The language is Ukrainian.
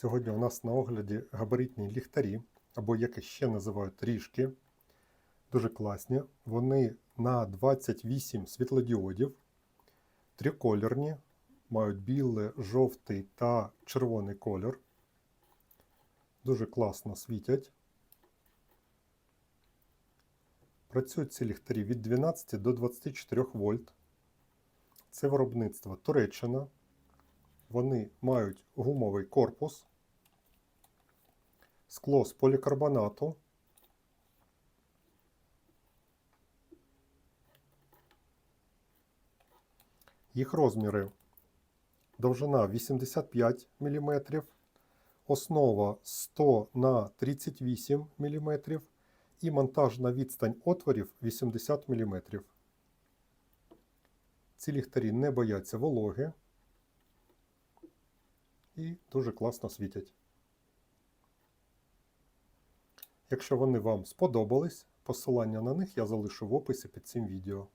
Сьогодні у нас на огляді габаритні ліхтарі, або як їх ще називають ріжки. Дуже класні. Вони на 28 світлодіодів, трикольорні, мають білий, жовтий та червоний колір. Дуже класно світять. Працюють ці ліхтарі від 12 до 24 вольт. Це виробництво Туреччина. Вони мають гумовий корпус, скло з полікарбонату. Їх розміри довжина 85 мм, основа 100 на 38 мм і монтажна відстань отворів 80 мм. Ці ліхтарі не бояться вологи і дуже класно світять. Якщо вони вам сподобались, посилання на них я залишу в описі під цим відео.